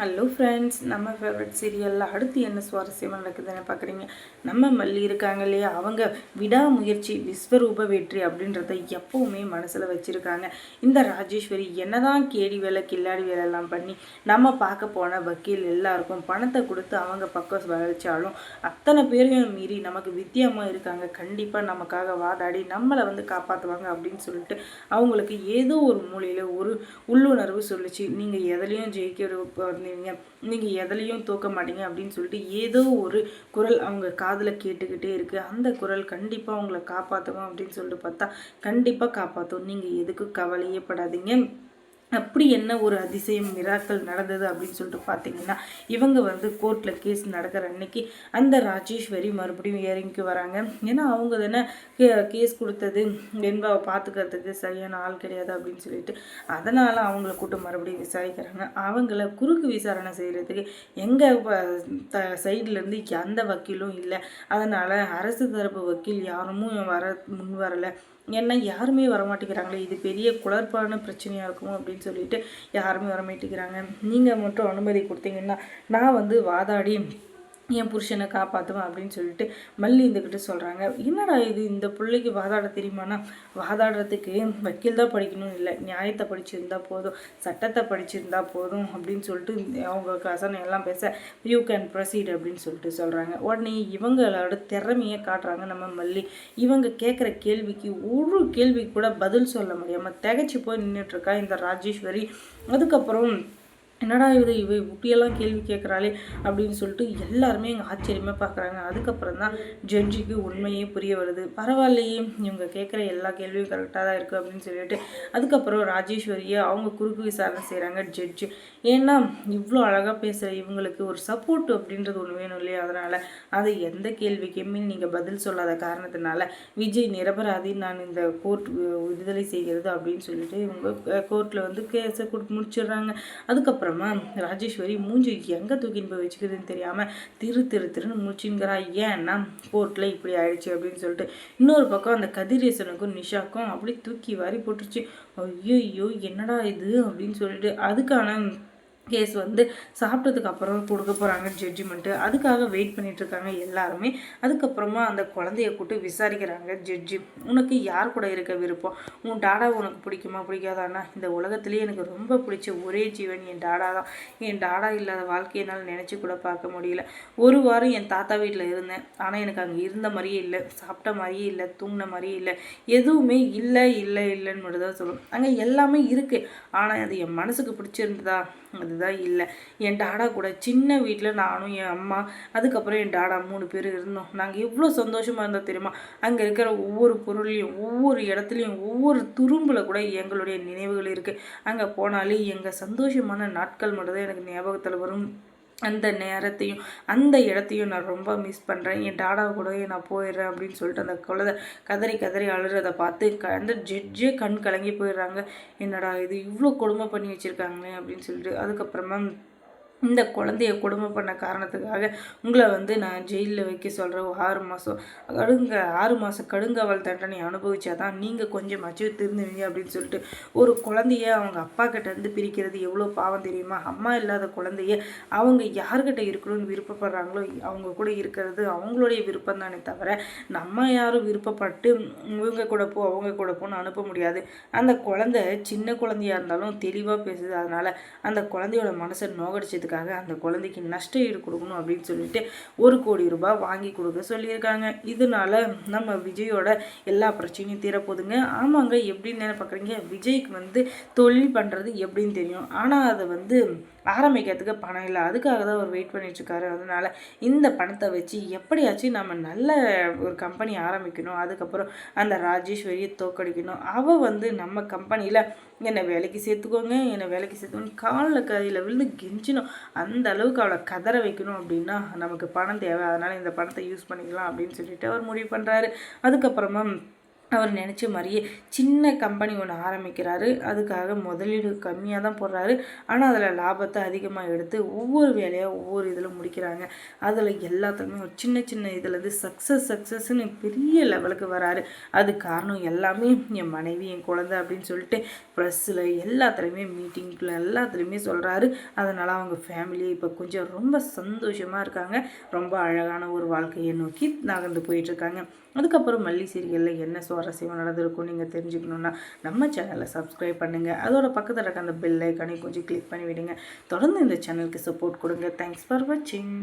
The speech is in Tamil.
ஹலோ ஃப்ரெண்ட்ஸ் நம்ம ஃபேவரட் சீரியலில் அடுத்து என்ன சுவாரஸ்யமாக நடக்குதுன்னு பார்க்குறீங்க நம்ம மல்லி இருக்காங்க இல்லையா? அவங்க விடாமுயற்சி விஸ்வரூப வெற்றி அப்படின்றத எப்போவுமே மனசில் வச்சுருக்காங்க. இந்த ராஜேஸ்வரி என்னதான் கேடி வேலை கில்லாடி வேலைலாம் பண்ணி நம்ம பார்க்க போன வக்கீல் எல்லாருக்கும் பணத்தை கொடுத்து அவங்க பக்கம் வளைச்சாலும் அத்தனை பேரையும் மீறி நமக்கு வித்தியமாக இருக்காங்க. கண்டிப்பாக நமக்காக வாதாடி நம்மளை வந்து காப்பாற்றுவாங்க அப்படின்னு சொல்லிட்டு அவங்களுக்கு ஏதோ ஒரு மூலையில் ஒரு உள்ளுணர்வு சொல்லுச்சு. நீங்கள் எதுலேயும் ஜெயிக்க பண்ணுவீங்க நீங்கள் எதுலேயும் தூக்க மாட்டீங்க அப்படின்னு சொல்லிட்டு ஏதோ ஒரு குரல் அவங்க காதில் கேட்டுக்கிட்டே இருக்குது அந்த குரல் கண்டிப்பாக அவங்கள காப்பாற்றுவோம் அப்படின்னு சொல்லிட்டு பார்த்தா கண்டிப்பாக காப்பாற்றும் நீங்கள் எதுக்கும் கவலையே படாதீங்க. அப்படி என்ன ஒரு அதிசயம் மிராக்கள் நடந்தது அப்படின்னு சொல்லிட்டு பார்த்தீங்கன்னா இவங்க வந்து கோர்ட்டில் கேஸ் நடக்கிற அன்னைக்கு அந்த ராஜேஸ்வரி மறுபடியும் இறங்கி வராங்க. ஏன்னா அவங்க தானே கே கேஸ் கொடுத்தது வெண்பாவை பார்த்துக்கிறதுக்கு சரியான ஆள் கிடையாது அப்படின்னு சொல்லிட்டு அதனால் அவங்கள கூட்டு மறுபடியும் விசாரிக்கிறாங்க. அவங்கள குறுக்கு விசாரணை செய்கிறதுக்கு எங்கள் த சைட்லேருந்து எந்த வக்கீலும் இல்லை. அதனால் அரசு தரப்பு வக்கீல் யாருமும் வர முன் வரலை. ஏன்னா யாருமே வரமாட்டேங்கிறாங்களே இது பெரிய குளர்பான பிரச்சனையாக இருக்குமோ அப்படின்னு சொல்லிட்டு யாருமே வரமாட்டேங்கிறாங்க. நீங்கள் மட்டும் அனுமதி கொடுத்தீங்கன்னா நான் வந்து வாதாடி என் புருஷனை காப்பாற்றுவேன் அப்படின்னு சொல்லிட்டு மல்லி இருந்துக்கிட்டு சொல்கிறாங்க என்னடா இது? இந்த பிள்ளைக்கு வாதாட தெரியுமானா வாதாடுறதுக்கு வக்கீல் தான் படிக்கணும் இல்லை. நியாயத்தை படிச்சிருந்தா போதும். சட்டத்தை படிச்சிருந்தா போதும் அப்படின்னு சொல்லிட்டு அவங்க கசனை எல்லாம் பேச யூ கேன் ப்ரொசீட் அப்படின்னு சொல்லிட்டு சொல்கிறாங்க உடனே இவங்களோட திறமையை காட்டுறாங்க நம்ம மல்லி. இவங்க கேட்குற கேள்விக்கு ஒரு கேள்விக்கு கூட பதில் சொல்ல முடியாமல் திகச்சு போய் நின்றுட்டுருக்கா இந்த ராஜேஸ்வரி. அதுக்கப்புறம் என்னடா இது? இவ இப்படியெல்லாம் கேள்வி கேட்குறாளே அப்படின்னு சொல்லிட்டு எல்லாருமே எங்கள் ஆச்சரியமாக பார்க்குறாங்க அதுக்கப்புறம் தான் ஜட்ஜிக்கு உண்மையே புரிய வருது. பரவாயில்லையே இவங்க கேட்குற எல்லா கேள்வியும் கரெக்டாக தான் இருக்குது அப்படின்னு சொல்லிட்டு அதுக்கப்புறம் ராஜேஸ்வரியை அவங்க குறுக்கு விசாரணை செய்கிறாங்க ஜட்ஜு. ஏன்னா இவ்வளோ அழகாக பேசுகிற இவங்களுக்கு ஒரு சப்போர்ட் அப்படின்றது ஒன்று வேணும் இல்லையா? அதனால் அது எந்த கேள்விக்குமே நீங்கள் பதில் சொல்லாத காரணத்தினால விஜய் நிரபராதி நான் இந்த கோர்ட் விடுதலை செய்கிறது அப்படின்னு சொல்லிட்டு இவங்க கோர்ட்டில் வந்து கேஸை கொடுத்து முடிச்சிடுறாங்க. அதுக்கப்புறம் அப்புறமா ராஜேஸ்வரி மூஞ்சி எங்கே தூக்கின்னு போய் வச்சுக்குதுன்னு தெரியாமல் திரு திரு திருன்னு முடிச்சுங்கிறா ஏன்னா கோர்ட்டில் இப்படி ஆயிடுச்சு அப்படின்னு சொல்லிட்டு இன்னொரு பக்கம் அந்த கதிரேசனுக்கும் நிஷாக்கும் அப்படி தூக்கி வாரி போட்டுருச்சு. ஐயோ என்னடா இது? அப்படின்னு சொல்லிட்டு அதுக்கான கேஸ் வந்து சாப்பிட்டதுக்கு அப்புறம் கொடுக்க போகிறாங்க ஜட்ஜிமெண்ட்டு அதுக்காக வெயிட் பண்ணிகிட்ருக்காங்க எல்லாருமே. அதுக்கப்புறமா அந்த குழந்தைய கூட்டு விசாரிக்கிறாங்க ஜட்ஜி உனக்கு யார் கூட இருக்க விருப்பம்? உன் டாடா உனக்கு பிடிக்குமா? பிடிக்காதானா இந்த உலகத்துலேயே எனக்கு ரொம்ப பிடிச்ச ஒரே ஜீவன் என் டாடா தான். என் டாடா இல்லாத வாழ்க்கையை என்னால் நினச்சி கூட பார்க்க முடியல. ஒரு வாரம் என் தாத்தா வீட்டில் இருந்தேன். ஆனால் எனக்கு அங்கே இருந்த மாதிரியே இல்லை. சாப்பிட்ட மாதிரியே இல்லை. தூங்கின மாதிரியே இல்லை. எதுவுமே இல்லை இல்லை இல்லைன்னு மட்டும் தான் சொல்லுவோம் அங்கே எல்லாமே இருக்குது ஆனால் அது என் மனசுக்கு பிடிச்சிருந்ததா? இருந்ததா இல்லை. என் டாடா கூட சின்ன வீட்டில் நானும் என் அம்மா அதுக்கப்புறம் என் டாடா மூணு பேர் இருந்தோம். நாங்கள் எவ்வளோ சந்தோஷமாக இருந்தோம் தெரியுமா? அங்கே இருக்கிற ஒவ்வொரு பொருளையும் ஒவ்வொரு இடத்துலையும் ஒவ்வொரு துரும்பில் கூட எங்களுடைய நினைவுகள் இருக்குது அங்கே போனாலே எங்கள் சந்தோஷமான நாட்கள் மட்டும்தான் எனக்கு ஞாபகத்தில் வரும். அந்த நேரத்தையும் அந்த இடத்தையும் நான் ரொம்ப மிஸ் பண்ணுறேன் என் டாடா கூட நான் போயிடுறேன் அப்படின்னு சொல்லிட்டு அந்த குழந்தை கதறி கதறி அழுறதை பார்த்து க அந்த ஜட்ஜே கண் கலங்கி போயிடுறாங்க. என்னடா இது இவ்வளோ கொடுமை பண்ணி வச்சுருக்காங்களே அப்படின்னு சொல்லிட்டு அதுக்கப்புறமா இந்த குழந்தைய கொடுமை பண்ண காரணத்துக்காக உங்களை வந்து நான் ஜெயிலில் வைக்க சொல்கிறேன் ஆறு மாதம் கடுங்க ஆறு மாதம் கடுங்காவல் தண்டனை அனுபவிச்சா தான் நீங்கள் கொஞ்சம் அச்சு திருந்துவீங்க அப்படின்னு சொல்லிட்டு ஒரு குழந்தைய அவங்க அப்பா கிட்டேருந்து பிரிக்கிறது எவ்வளோ பாவம் தெரியுமா? அம்மா இல்லாத குழந்தைய அவங்க யார்கிட்ட இருக்கணும்னு விருப்பப்படுறாங்களோ அவங்க கூட இருக்கிறது அவங்களுடைய விருப்பம் தானே தவிர நம்ம யாரும் விருப்பப்பட்டு இவங்க கூட போ அவங்க கூட போன்னு அனுப்ப முடியாது. அந்த குழந்தை சின்ன குழந்தையாக இருந்தாலும் தெளிவாக பேசுது. அதனால் அந்த குழந்தையோட மனசை நோகடிச்சதுக்கு அதுக்காக அந்த குழந்தைக்கு நஷ்ட ஈடு கொடுக்கணும் அப்படின்னு சொல்லிட்டு ஒரு கோடி ரூபாய் வாங்கி கொடுக்க சொல்லியிருக்காங்க. இதனால நம்ம விஜயோட எல்லா பிரச்சனையும் தீரப்போதுங்க ஆமாங்க எப்படின்னு பார்க்குறீங்க விஜய்க்கு வந்து தொழில் பண்ணுறது எப்படின்னு தெரியும். ஆனால் அதை வந்து ஆரம்பிக்கிறதுக்கு பணம் இல்லை. அதுக்காக தான் அவர் வெயிட் பண்ணிட்டுருக்காரு அதனால் இந்த பணத்தை வச்சு எப்படியாச்சும் நம்ம நல்ல ஒரு கம்பெனி ஆரம்பிக்கணும். அதுக்கப்புறம் அந்த ராஜேஸ்வரியை தோக்கடிக்கணும் அவள் வந்து நம்ம கம்பெனியில் என்னை வேலைக்கு சேர்த்துக்கோங்க என்னை வேலைக்கு சேர்த்துக்கோங்க. காலில் கையில் விழுந்து கெஞ்சினோம். அந்த அளவுக்கு அவளை கதற வைக்கணும் அப்படின்னா நமக்கு பணம் தேவை. அதனால் இந்த பணத்தை யூஸ் பண்ணிக்கலாம் அப்படின்னு சொல்லிட்டு அவர் முடிவு பண்ணுறாரு அதுக்கப்புறமா அவர் நினச்ச மாதிரியே சின்ன கம்பெனி ஒன்று ஆரம்பிக்கிறாரு. அதுக்காக முதலீடு கம்மியாக தான் போடுறாரு. ஆனால் அதில் லாபத்தை அதிகமாக எடுத்து ஒவ்வொரு வேலையாக ஒவ்வொரு இதில் முடிக்கிறாங்க. அதில் எல்லாத்துலேயுமே ஒரு சின்ன சின்ன இதுலேருந்து சக்ஸஸ் சக்ஸஸ்ன்னு பெரிய லெவலுக்கு வராரு. அது காரணம் எல்லாமே என் மனைவி என் குழந்தை அப்படின்னு சொல்லிட்டு ப்ரெஸ்ஸில் எல்லாத்துலேயுமே மீட்டிங்கில் எல்லாத்துலேயுமே சொல்கிறாரு அதனால் அவங்க ஃபேமிலி இப்போ கொஞ்சம் ரொம்ப சந்தோஷமாக இருக்காங்க. ரொம்ப அழகான ஒரு வாழ்க்கையை நோக்கி நகர்ந்து போயிட்டுருக்காங்க அதுக்கப்புறம் மல்லி சீரியலில் என்ன சுவாரஸ்யமாக நடந்திருக்கும் நீங்கள் தெரிஞ்சுக்கணுன்னா நம்ம சேனலை சப்ஸ்கிரைப் பண்ணுங்கள் அதோட பக்கத்தில் இருக்க அந்த பெல் ஐக்கானையும் கொஞ்சம் கிளிக் பண்ணி விடுங்க தொடர்ந்து இந்த சேனலுக்கு சப்போர்ட் கொடுங்க. தேங்க்ஸ் ஃபார் வாட்சிங்